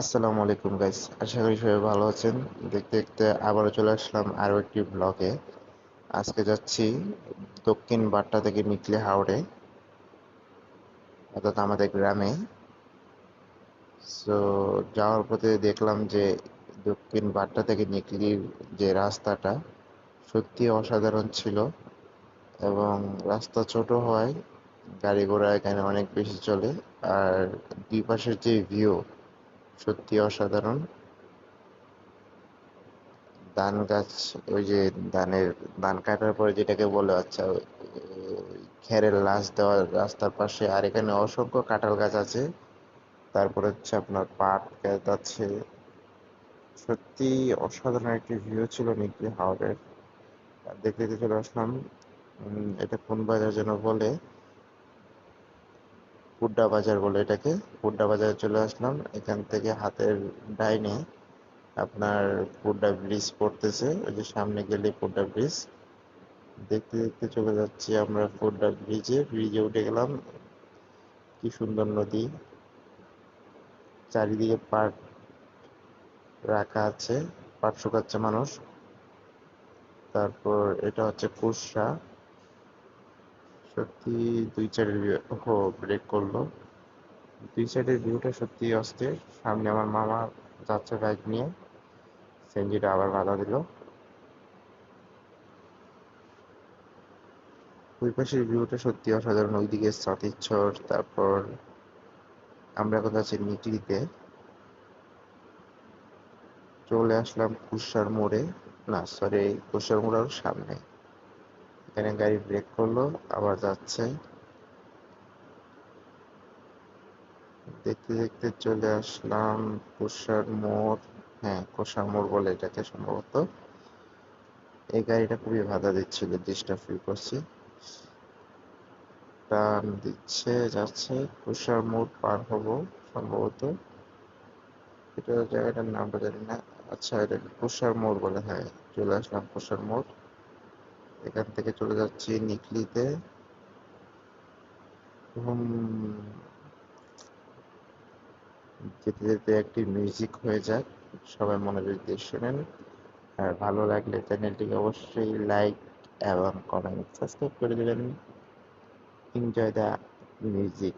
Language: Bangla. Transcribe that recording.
আসসালামু আলাইকুম গাইস আশা করি সবাই ভালো আছেন। দেখতে দেখতে আবারও চলে আসলাম আরও একটি ব্লগে আজকে যাচ্ছি দক্ষিণ বাট্টা থেকে নিকলে হাওড়ে, অর্থাৎ আমাদের গ্রামে। সো যাওয়ার পথে দেখলাম যে দক্ষিণ বাট্টা থেকে নিকলির যে রাস্তাটা সত্যি অসাধারণ ছিল এবং রাস্তা ছোট হয়, গাড়ি ঘোড়া এখানে অনেক বেশি চলে। আর দুই পাশের যে ভিউ সত্যি অসাধারণ। ধান গাছ, ওই যে ধানের, ধান কাটার পরে যেটাকে বলে আচ্ছা খেরের লাশ দেওয়া রাস্তার পাশে, আর এখানে অসংখ্য কাঁঠাল গাছ আছে। তারপরে হচ্ছে আপনার পাট গাছ আছে। সত্যি অসাধারণ একটি ভিউ ছিল নিকলি হাওড়ের দেখতে দেখতে চলে আসলাম। এটা কোন বাজার যেন বলে। পুড্ডা বাজার বলে এটাকে। পুড্ডা বাজারে চলে আসলাম। এখান থেকে হাতের ডাইনে আপনার পুড্ডা ব্রিজ পড়তেছে। ওই যে সামনে গেলে পুড্ডা ব্রিজ। দেখতে দেখতে চলে যাচ্ছি আমরা পুড্ডা ব্রিজে। ব্রিজে উঠে গেলাম। কি সুন্দর নদী। চারিদিকে পাট রাখা আছে। পাট শুকাচ্ছে মানুষ। তারপর এটা হচ্ছে কুসরা সত্যি দুই সাইডের ও ব্রেক করল। দুই সাইডের ভিউটা সত্যি অস্থির। সামনে আমার মামা যাচ্ছে বাইক নিয়ে। সেঞ্জিটা আবার বাধা দিল। ওই পাশের ভিউটা সত্যি অসাধারণ। ওইদিকে সতীচ্ছর তারপর আমরা এখন যাচ্ছি নিকলিতে। চলে আসলাম কুসার মোড়ে। না সরি কুসার মোড়ের সামনে। এখানে গাড়ি ব্রেক করল, আবার যাচ্ছে। দেখতে দেখতে চলে আসলাম কোষার মোড়। হ্যাঁ কোষার মোড় বলে এটাকে সম্ভবত। এই গাড়িটা খুবই বাধা দিচ্ছিল ডিস্টার্ব ফিল করছি। টান দিচ্ছে, যাচ্ছে। কোষার মোড় পার হব সম্ভবত। এটা জায়গাটার নামটা জানি না। আচ্ছা এটা কোষার মোড় বলে হ্যাঁ চলে আসলাম কোষার মোড়। এখান থেকে চলে যাচ্ছি নিকলিতে। যেতে যেতে একটি মিউজিক হয়ে যাক। সবাই মনোযোগ দিয়ে শোনেন। আর ভালো লাগলে চ্যানেলটিকে অবশ্যই লাইক এবং কমেন্ট সাবস্ক্রাইব করে দেবেন। Enjoy the music